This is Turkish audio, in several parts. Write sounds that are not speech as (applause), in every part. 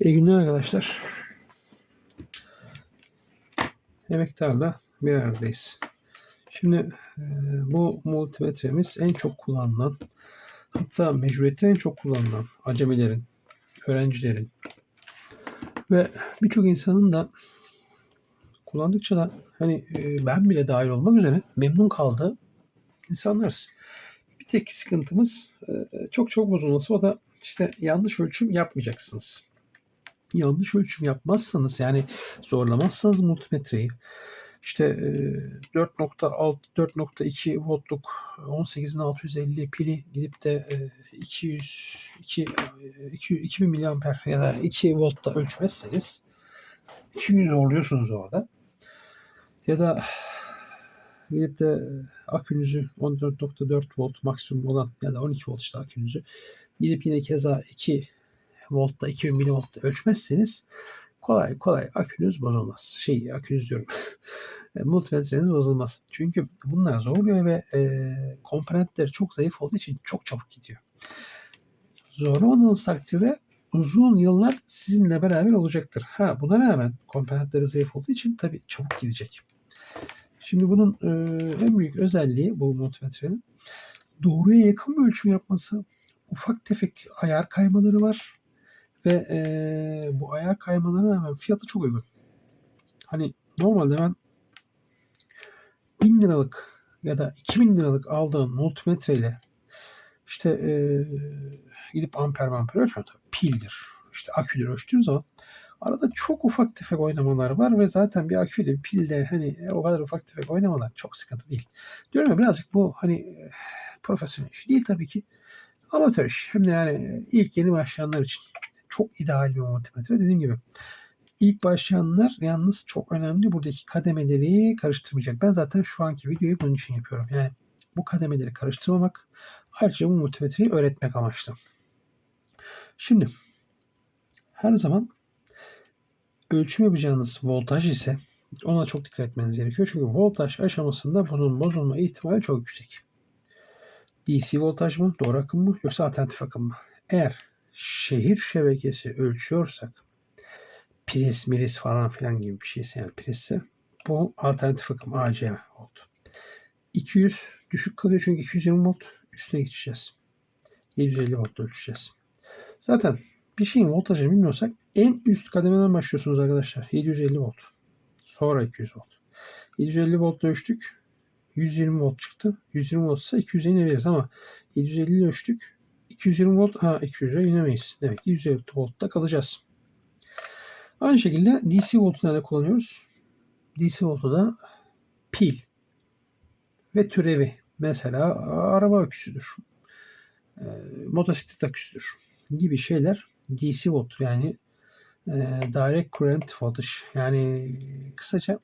İyi günler arkadaşlar. Emektarla bir aradayız. Şimdi e, bu multimetremiz en çok kullanılan hatta mecburiyette en çok kullanılan acemilerin, öğrencilerin ve birçok insanın da kullandıkça da hani e, ben bile dahil olmak üzere memnun kaldığı insanlarız. Bir tek sıkıntımız e, çok çok bozulması o da işte yanlış ölçüm yapmayacaksınız yanlış ölçüm yapmazsanız yani zorlamazsanız multimetreyi işte 4.6 4.2 voltluk 18650 pili gidip de 200 2, 2000 miliamper ya da 2 voltta ölçmezseniz 200 oluyorsunuz orada. Ya da gidip de akünüzü 14.4 volt maksimum olan ya da 12 volt işte akünüzü gidip yine keza 2 voltta 2000 milivoltta ölçmezseniz kolay kolay akünüz bozulmaz. Şey akünüz diyorum. (laughs) E, multimetreniz bozulmaz. Çünkü bunlar zorluyor ve e, komponentleri çok zayıf olduğu için çok çabuk gidiyor. Zorlamadığınız takdirde uzun yıllar sizinle beraber olacaktır. Ha buna rağmen komponentleri zayıf olduğu için tabii çabuk gidecek. Şimdi bunun e, en büyük özelliği bu multimetrenin doğruya yakın bir ölçüm yapması. Ufak tefek ayar kaymaları var. Ve e, bu ayar kaymalarına rağmen fiyatı çok uygun. Hani normalde ben 1000 liralık ya da 2000 liralık aldığım multimetre ile işte e, gidip amper amper ölçmüyorum. Pildir. İşte aküdür ölçtüğüm zaman arada çok ufak tefek oynamalar var ve zaten bir aküyle bir pilde hani o kadar ufak tefek oynamalar çok sıkıntı değil. Diyorum ya birazcık bu hani profesyonel iş değil tabii ki. Amatör iş. Hem de yani ilk yeni başlayanlar için çok ideal bir multimetre. Dediğim gibi ilk başlayanlar yalnız çok önemli buradaki kademeleri karıştırmayacak. Ben zaten şu anki videoyu bunun için yapıyorum. Yani bu kademeleri karıştırmamak ayrıca bu multimetreyi öğretmek amaçlı. Şimdi her zaman ölçüm yapacağınız voltaj ise ona çok dikkat etmeniz gerekiyor. Çünkü voltaj aşamasında bunun bozulma ihtimali çok yüksek. DC voltaj mı, doğru akım mı yoksa alternatif akım mı? Eğer şehir şebekesi ölçüyorsak pres miris falan filan gibi bir şeyse yani presse bu alternatif akım AC oldu. 200 düşük kalıyor çünkü 220 volt üstüne geçeceğiz. 750 volt ölçeceğiz. Zaten bir şeyin voltajını bilmiyorsak en üst kademeden başlıyorsunuz arkadaşlar. 750 volt. Sonra 200 volt. 750 volt ölçtük. 120 volt çıktı. 120 volt ise 200'e inebiliriz ama 750 ölçtük. 220 volt, ha 200'e inemeyiz. Demek ki 150 voltta kalacağız. Aynı şekilde DC voltu nerede kullanıyoruz? DC voltu da pil ve türevi. Mesela araba aküsüdür. E, motosiklet aküsüdür gibi şeyler DC volt yani e, direct current voltage yani kısaca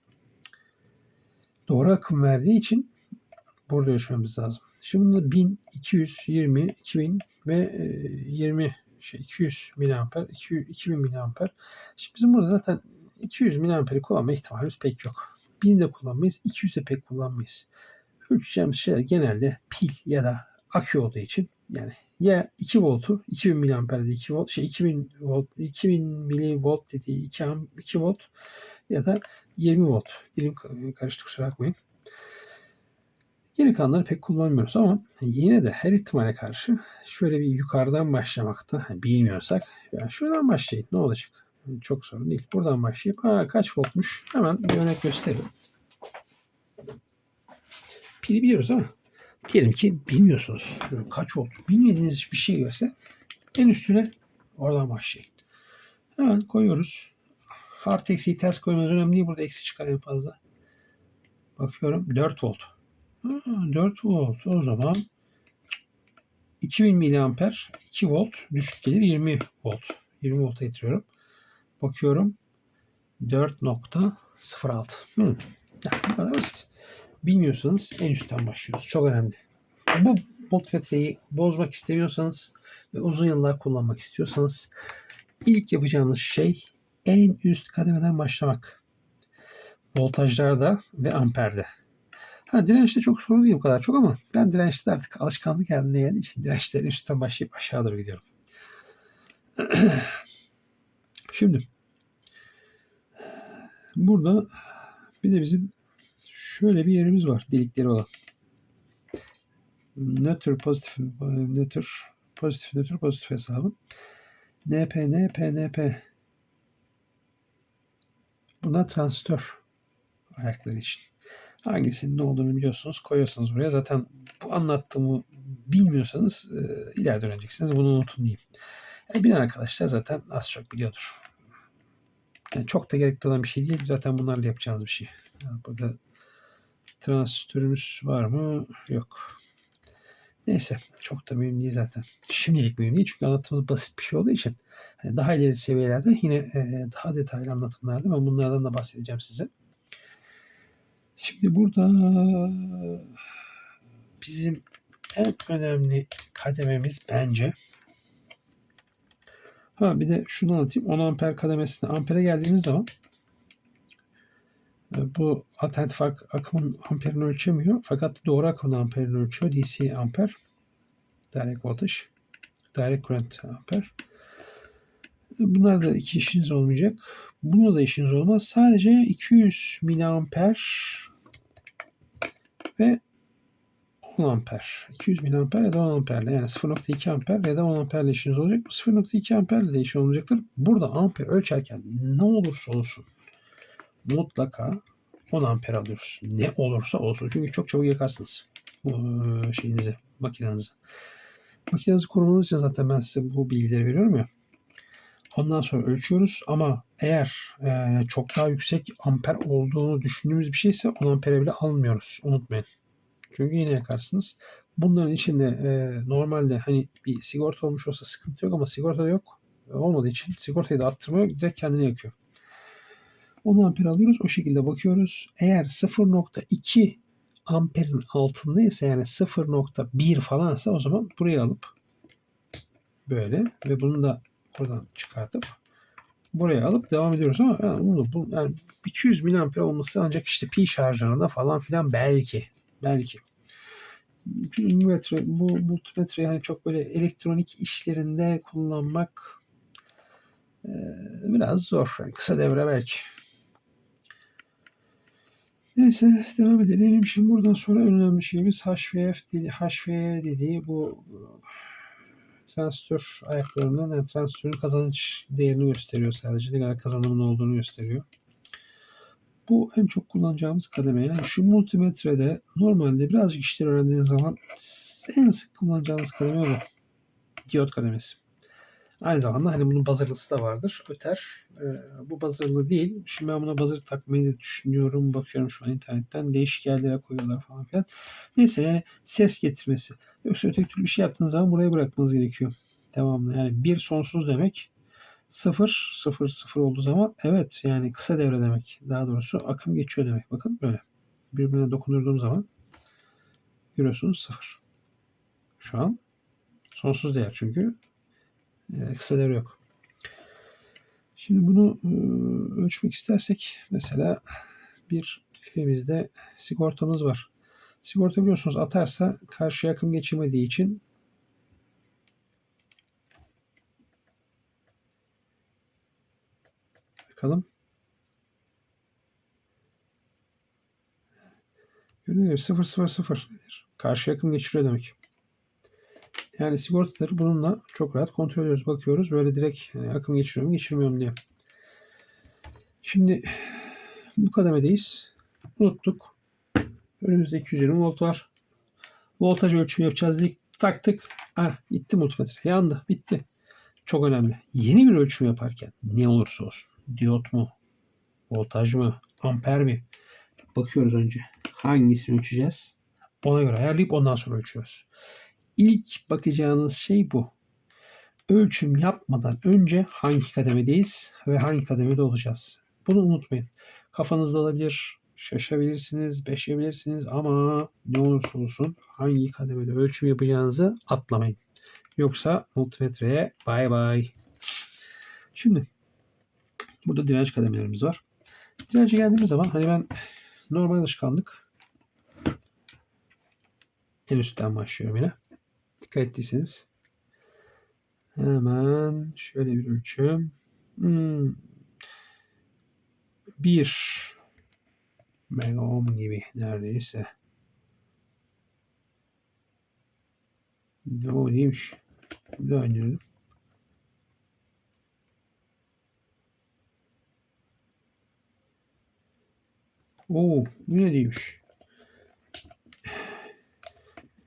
doğru akım verdiği için burada ölçmemiz lazım. Şimdi bunda 1000, 220, 2000 ve 20 e, şey 200 miliamper, 200, 2000 miliamper. Şimdi bizim burada zaten 200 miliamperi kullanma ihtimalimiz pek yok. 1000 de kullanmayız, 200 de pek kullanmayız. Ölçeceğimiz şeyler genelde pil ya da akü olduğu için yani ya 2 voltu 2000 miliamperde 2 volt şey 2000 volt 2000 milivolt dediği 2, 2 volt ya da 20 volt. Dilim karıştı kusura bakmayın. Geri kalanları pek kullanmıyoruz ama yine de her ihtimale karşı şöyle bir yukarıdan başlamakta bilmiyorsak yani şuradan başlayın ne olacak? Çok sorun değil. Buradan başlayıp ha, kaç voltmuş hemen bir örnek göstereyim. Pili biliyoruz ama diyelim ki bilmiyorsunuz. Kaç volt bilmediğiniz bir şey görse en üstüne oradan başlayın. Hemen koyuyoruz. Hard eksiği ters koymanız önemli değil. Burada eksi çıkar en fazla. Bakıyorum 4 volt. 4 volt o zaman 2000 miliamper 2 volt düşük gelir 20 volt. 20 volta getiriyorum. Bakıyorum 4.06. Hmm. Yani bu kadar basit. Bilmiyorsanız en üstten başlıyoruz. Çok önemli. Bu multimetreyi bozmak istemiyorsanız ve uzun yıllar kullanmak istiyorsanız ilk yapacağınız şey en üst kademeden başlamak. Voltajlarda ve amperde. Ha, dirençte çok sorun değil bu kadar çok ama ben dirençte artık alışkanlık haline geldiği için dirençlerin üstten başlayıp aşağı doğru gidiyorum. (clears throat) Şimdi burada bir de bizim şöyle bir yerimiz var. Delikleri olan. Nötr pozitif nötr pozitif nötr pozitif hesabı. NP NP NP Bunlar transistör ayakları için. Hangisinin ne olduğunu biliyorsunuz. Koyuyorsunuz buraya. Zaten bu anlattığımı bilmiyorsanız e, ileride öğreneceksiniz. Bunu unutun diyeyim. E, bilen arkadaşlar zaten az çok biliyordur. Yani çok da gerekli olan bir şey değil. Zaten bunlarla yapacağınız bir şey. Yani burada transistörümüz var mı? Yok. Neyse. Çok da mühim değil zaten. Şimdilik mühim değil. Çünkü anlatımımız basit bir şey olduğu için. Yani daha ileri seviyelerde yine e, daha detaylı anlatımlarda ben bunlardan da bahsedeceğim size. Şimdi burada bizim en önemli kadememiz bence Ha bir de şunu anlatayım. 10 amper kademesine ampere geldiğimiz zaman e, bu alternatif ak- akımın amperini ölçemiyor. Fakat doğru akımın amperini ölçüyor. DC amper. Direct voltage. Direct current amper. Bunlar da iki işiniz olmayacak. Bununla da işiniz olmaz. Sadece 200 miliamper ve 10 amper. 200 miliamper ya da 10 amperle yani 0.2 amper ya da 10 amperle işiniz olacak. Bu 0.2 amperle de işin olacaktır. Burada amper ölçerken ne olursa olsun mutlaka 10 amper alıyoruz. Ne olursa olsun. Çünkü çok çabuk yakarsınız e, şeyinizi, makinenizi. Makinenizi korumanız için zaten ben size bu bilgileri veriyorum ya. Ondan sonra ölçüyoruz ama eğer e, çok daha yüksek amper olduğunu düşündüğümüz bir şeyse 10 ampere bile almıyoruz. Unutmayın. Çünkü yine yakarsınız. Bunların içinde e, normalde hani bir sigorta olmuş olsa sıkıntı yok ama sigorta yok. Olmadığı için sigortayı da arttırmıyor. Direkt kendini yakıyor. 10 amper alıyoruz. O şekilde bakıyoruz. Eğer 0.2 amperin altındaysa yani 0.1 falansa o zaman buraya alıp böyle ve bunu da buradan çıkartıp buraya alıp devam ediyoruz ama yani, bunu, bu, yani 200 miliamper olması ancak işte pi şarjlarında falan filan belki belki multimetre, bu multimetre yani çok böyle elektronik işlerinde kullanmak e, biraz zor. Yani kısa devre belki. Neyse devam edelim. Şimdi buradan sonra önemli şeyimiz HVF HV dediği bu transistör ayaklarının yani transistörün kazanç değerini gösteriyor sadece. Ne kadar kazanımın olduğunu gösteriyor. Bu en çok kullanacağımız kademe. Yani şu multimetrede normalde birazcık işler öğrendiğiniz zaman en sık kullanacağınız kademe bu. Diyot kademesi. Aynı zamanda hani bunun buzzer'lısı da vardır. Öter. Ee, bu buzzer'lı değil. Şimdi ben buna buzzer takmayı da düşünüyorum. Bakıyorum şu an internetten. Değişik yerlere koyuyorlar falan filan. Neyse yani ses getirmesi. Yoksa öteki türlü bir şey yaptığınız zaman buraya bırakmanız gerekiyor. Devamlı. Yani bir sonsuz demek 0 0 0 olduğu zaman evet yani kısa devre demek. Daha doğrusu akım geçiyor demek. Bakın böyle. Birbirine dokunurduğum zaman görüyorsunuz 0. Şu an sonsuz değer çünkü e, kısa devre yok. Şimdi bunu e, ölçmek istersek mesela bir elimizde sigortamız var. Sigorta biliyorsunuz atarsa karşı akım geçirmediği için bakalım. Gördüğünüz gibi 000 nedir? Karşı yakın geçiriyor demek. Yani sigortaları bununla çok rahat kontrol ediyoruz. Bakıyoruz böyle direkt yani akım geçiriyor mu geçirmiyor mu diye. Şimdi bu kademedeyiz. Unuttuk. Önümüzde 220 volt var. Voltaj ölçümü yapacağız dedik. Taktık. Ah gitti multimetre. Yandı. Bitti. Çok önemli. Yeni bir ölçüm yaparken ne olursa olsun diyot mu? Voltaj mı? Amper mi? Bakıyoruz önce. Hangisini ölçeceğiz? Ona göre ayarlayıp ondan sonra ölçüyoruz. İlk bakacağınız şey bu. Ölçüm yapmadan önce hangi kademedeyiz ve hangi kademede olacağız? Bunu unutmayın. Kafanızda olabilir, şaşabilirsiniz, beşebilirsiniz ama ne olursa olsun hangi kademede ölçüm yapacağınızı atlamayın. Yoksa multimetreye bay bay. Şimdi Burada direnç kademelerimiz var. Dirence geldiğimiz zaman hani ben normal alışkanlık en üstten başlıyorum yine. Dikkat ettiyseniz. Hemen şöyle bir ölçüm. Hmm, bir mega ohm gibi neredeyse. Ne o değilmiş. Bir. Oo, bu ne değilmiş.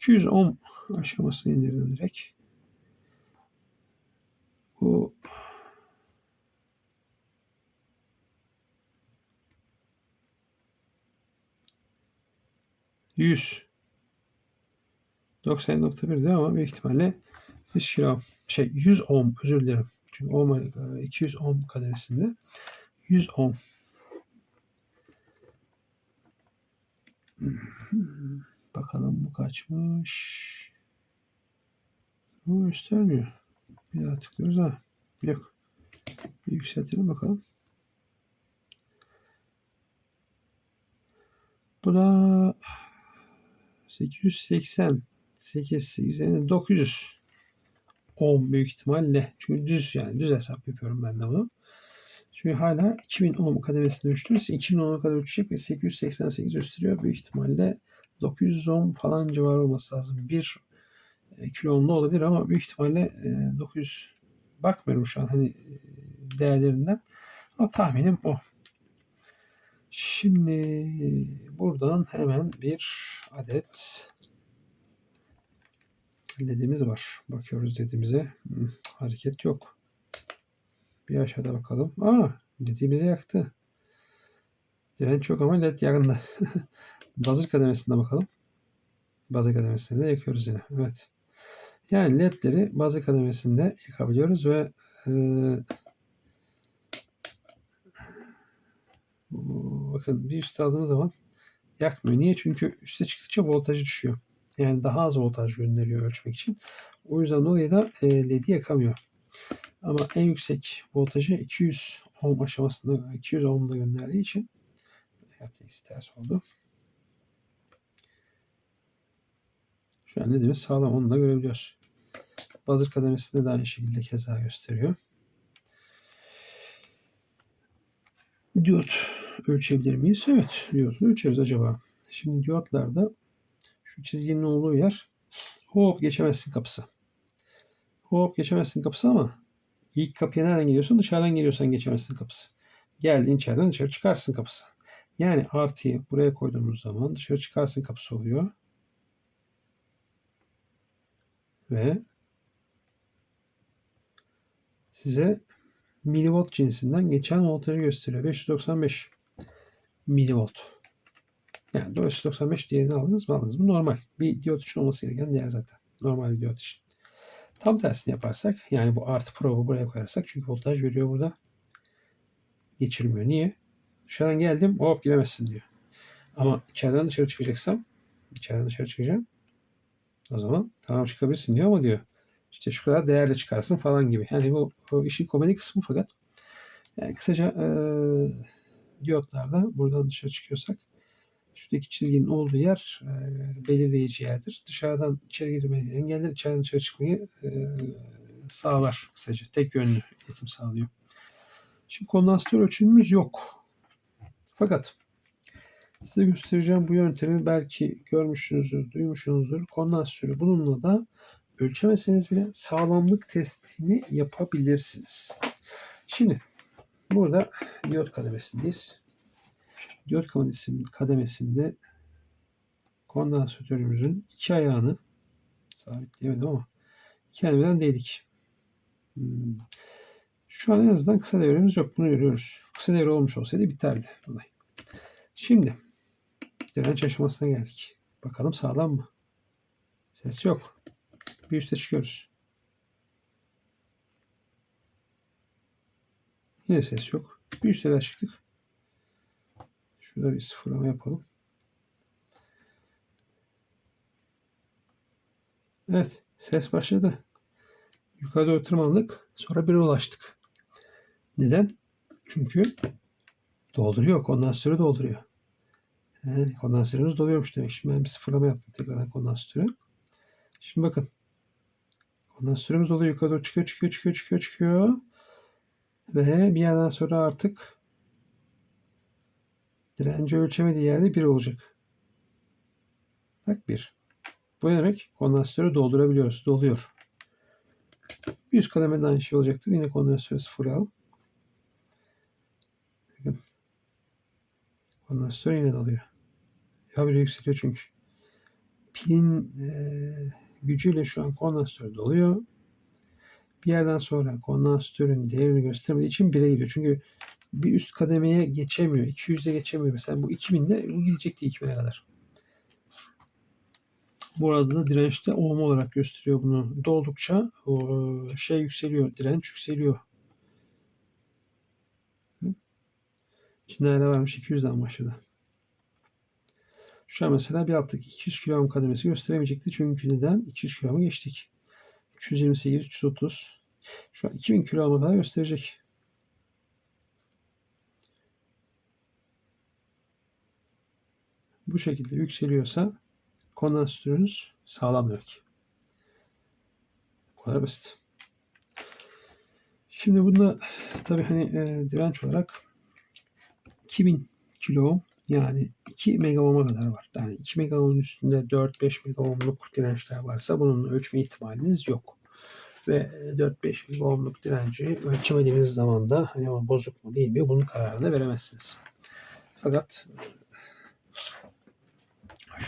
210 aşamasını indirdim direkt. Bu yüz 90.1'di ama büyük ihtimalle 100 kilo şey 100 ohm özür dilerim. Çünkü ohm e, 200 ohm kademesinde 100 ohm Bakalım bu kaçmış. Bu göstermiyor. Bir daha tıklıyoruz ha. Yok. Bir yükseltelim bakalım. Bu da 880 880 900 ohm büyük ihtimalle. Çünkü düz yani düz hesap yapıyorum ben de bunu. Çünkü hala 2000 ohm kademesinde uçtuğumuz 2000 ohm'a kadar uçacak ve 888 gösteriyor. Büyük ihtimalle 900 ohm falan civarı olması lazım. 1 e, kilo ohmda olabilir ama büyük ihtimalle 900 e, bakmıyorum şu an hani e, değerlerinden. Ama tahminim o. Şimdi buradan hemen bir adet ledimiz var. Bakıyoruz ledimize. Hareket yok. Bir aşağıda bakalım. Aa, ledimizi yaktı. Direnç yok ama led yakında. (laughs) Bazır kademesinde bakalım. Bazı kademesinde de yakıyoruz yine. Evet. Yani ledleri bazı kademesinde yakabiliyoruz ve e, bakın bir üst aldığımız zaman yakmıyor. Niye? Çünkü üste çıktıkça voltajı düşüyor. Yani daha az voltaj gönderiyor ölçmek için. O yüzden dolayı da e, LED'i yakamıyor. Ama en yüksek voltajı 200 ohm aşamasında 200 ohm'da gönderdiği için evet, ters oldu. Şu an LED'imiz sağlam onu da görebiliyoruz. Bazır kademesinde de aynı şekilde keza gösteriyor. Diyot ölçebilir miyiz? Evet, diyot ölçeriz acaba. Şimdi diyotlarda şu çizginin olduğu yer hop geçemezsin kapısı. Hop geçemezsin kapısı ama ilk kapıya nereden geliyorsun? Dışarıdan geliyorsan geçemezsin kapısı. Geldiğin içeriden dışarı çıkarsın kapısı. Yani artıyı buraya koyduğumuz zaman dışarı çıkarsın kapısı oluyor. Ve size milivolt cinsinden geçen voltajı gösteriyor. 595 milivolt. Yani 495 değerini aldınız mı aldınız mı? Normal. Bir diyot için olması gereken değer zaten. Normal bir diyot için. Tam tersini yaparsak yani bu artı probu buraya koyarsak çünkü voltaj veriyor burada. Geçirmiyor. Niye? Dışarıdan geldim hop giremezsin diyor. Ama içeriden dışarı çıkacaksam içeriden dışarı çıkacağım. O zaman tamam çıkabilirsin diyor ama diyor işte şu kadar değerle çıkarsın falan gibi. Yani bu, bu işin komedi kısmı fakat yani kısaca e, diyotlarda buradan dışarı çıkıyorsak şuradaki çizginin olduğu yer e, belirleyici yerdir. Dışarıdan içeri girmeyi engeller, içeriden dışarı çıkmayı e, sağlar kısaca. Tek yönlü iletim sağlıyor. Şimdi kondansatör ölçümümüz yok. Fakat size göstereceğim bu yöntemi belki görmüşsünüzdür, duymuşsunuzdur. Kondansatörü bununla da ölçemeseniz bile sağlamlık testini yapabilirsiniz. Şimdi burada diyot kademesindeyiz. Diyot kademesinde kondansatörümüzün iki ayağını sabitleyemedim ama iki ayağından değdik. Hmm. Şu an en azından kısa devremiz yok. Bunu görüyoruz. Kısa devre olmuş olsaydı biterdi olay. Şimdi direnç aşamasına geldik. Bakalım sağlam mı? Ses yok. Bir üste çıkıyoruz. Yine ses yok. Bir üste daha çıktık. Şurada bir sıfırlama yapalım. Evet. Ses başladı. Yukarıda doğru. Sonra bir ulaştık. Neden? Çünkü dolduruyor. Kondansatörü dolduruyor. He, kondansatörümüz doluyormuş demek. Şimdi ben bir sıfırlama yaptım tekrardan kondansatörü. Şimdi bakın. Ondan süremiz oluyor. Yukarı doğru çıkıyor, çıkıyor, çıkıyor, çıkıyor, çıkıyor. Ve bir yerden sonra artık direnci ölçemediği yerde 1 olacak. Tak 1. Bu demek? Kondansatörü doldurabiliyoruz. Doluyor. Bir üst kademede aynı şey olacaktır. Yine kondansatörü sıfırlayalım. Bakın. Kondansatör yine doluyor. Ya bile yükseliyor çünkü. Pilin e, gücüyle şu an kondansatör doluyor. Bir yerden sonra kondansatörün değerini göstermediği için 1'e gidiyor. Çünkü bir üst kademeye geçemiyor. 200'e geçemiyor. Mesela bu 2000'de bu gidecekti 2000'e kadar. Bu arada da dirençte ohm olarak gösteriyor bunu. Doldukça o şey yükseliyor. Direnç yükseliyor. İçinde hala varmış 200'den başladı. Şu an mesela bir alttaki 200 kilo ohm kademesi gösteremeyecekti. Çünkü neden? 200 kilo ohm'u geçtik. 328, 330. Şu an 2000 kilo ohm'a kadar gösterecek. Bu şekilde yükseliyorsa kondansatörünüz sağlam demek. Bu kadar basit. Şimdi bunda tabii hani e, direnç olarak 2000 kilo ohm yani 2 mega ohm'a kadar var. Yani 2 mega ohm'un üstünde 4-5 mega ohm'luk dirençler varsa bunun ölçme ihtimaliniz yok. Ve 4-5 mega ohm'luk direnci ölçemediğiniz zaman da hani o bozuk mu değil mi bunun kararını veremezsiniz. Fakat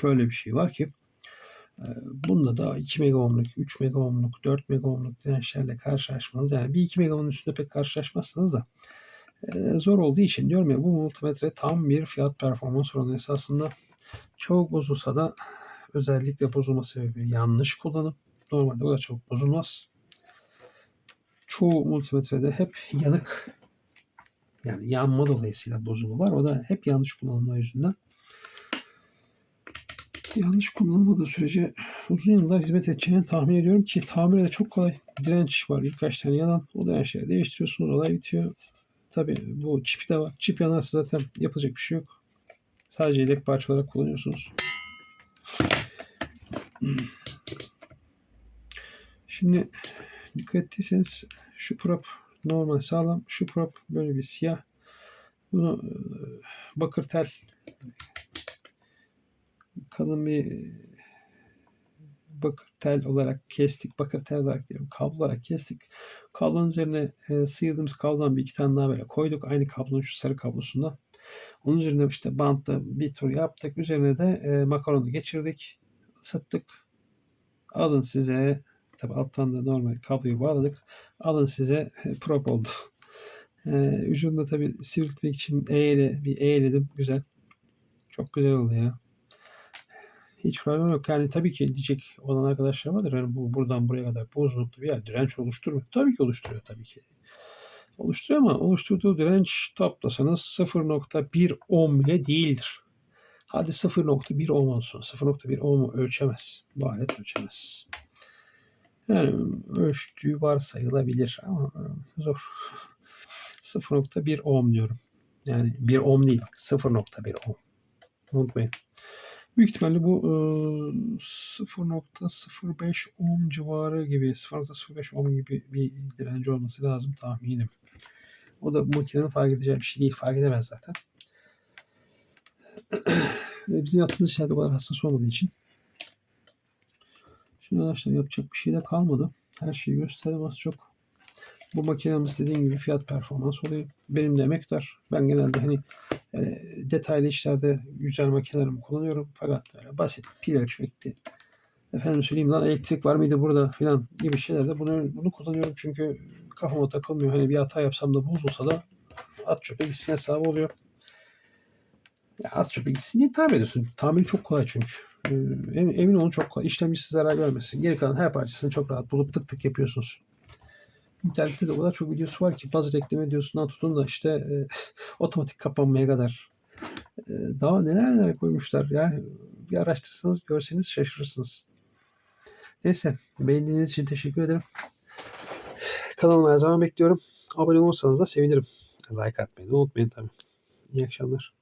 şöyle bir şey var ki e, bunda da 2 mega ohmluk, 3 mega ohmluk, 4 mega ohmluk dirençlerle karşılaşmanız yani bir 2 mega ohmun üstünde pek karşılaşmazsınız da e, zor olduğu için diyorum ya bu multimetre tam bir fiyat performans oranı esasında çabuk bozulsa da özellikle bozulma sebebi yanlış kullanım. Normalde o da çok bozulmaz. Çoğu multimetrede hep yanık yani yanma dolayısıyla bozumu var. O da hep yanlış kullanımlar yüzünden. Yanlış kullanılmadığı sürece uzun yıllar hizmet edeceğini tahmin ediyorum ki tamir de çok kolay. Direnç var birkaç tane yanan. O dirençleri değiştiriyorsunuz. Olay bitiyor. Tabi bu çipi de var. Çip yanarsa zaten yapılacak bir şey yok. Sadece yedek parça olarak kullanıyorsunuz. Şimdi dikkat ettiyseniz şu prop normal sağlam. Şu prop böyle bir siyah. Bunu e, bakır tel kalın bir bakır tel olarak kestik. Bakır tel olarak diyorum. Kablo olarak kestik. Kablonun üzerine e, sıyırdığımız kablodan bir iki tane daha böyle koyduk. Aynı kablonun şu sarı kablosundan. Onun üzerine işte bantla bir tur yaptık. Üzerine de e, makaronu geçirdik. Isıttık. Alın size tabi alttan da normal kabloyu bağladık. Alın size e, prop oldu. E, ucunda tabi sivriltmek için eğle, bir eğledim. Güzel. Çok güzel oldu ya. Hiç problem yok. Yani tabii ki diyecek olan arkadaşlar vardır. Yani bu buradan buraya kadar bu bir yer direnç oluşturmuyor. Tabii ki oluşturuyor tabii ki. Oluşturuyor ama oluşturduğu direnç toplasanız 0.1 ohm bile değildir. Hadi 0.1 ohm olsun. 0.1 ohm ölçemez. Bu alet ölçemez. Yani ölçtüğü varsayılabilir ama e, zor. (laughs) 0.1 ohm diyorum. Yani 1 ohm değil bak 0.1 ohm. Unutmayın. Büyük ihtimalle bu e, 0.05 ohm civarı gibi 0.05 ohm gibi bir direnci olması lazım tahminim. O da bu makinenin fark edeceği bir şey değil. Fark edemez zaten. Bizim yaptığımız şeyde o kadar hassas olmadığı için. Şimdi arkadaşlar yapacak bir şey de kalmadı. Her şeyi gösterdim az çok. Bu makinemiz dediğim gibi fiyat performans oluyor. Benim de emektar. Ben genelde hani yani detaylı işlerde güzel makinelerimi kullanıyorum. Fakat böyle basit pil ölçmekti. Efendim söyleyeyim lan elektrik var mıydı burada filan gibi şeylerde bunu, bunu kullanıyorum. Çünkü kafama takılmıyor. Hani bir hata yapsam da bozulsa da at çöpe gitsin hesabı oluyor. Ya at çöpe gitsin diye tamir ediyorsun. Tamiri çok kolay çünkü. Ee, emin olun çok kolay. İşlemcisi zarar görmesin. Geri kalan her parçasını çok rahat bulup tık tık yapıyorsunuz. İnternette de o kadar çok videosu var ki bazı reklam videosundan tutun da işte e, (laughs) otomatik kapanmaya kadar. E, daha neler neler koymuşlar. Yani bir araştırsanız görseniz şaşırırsınız. Neyse beğendiğiniz için teşekkür ederim. Kanalıma her zaman bekliyorum. Abone olursanız da sevinirim. Like atmayı unutmayın tabii. İyi akşamlar.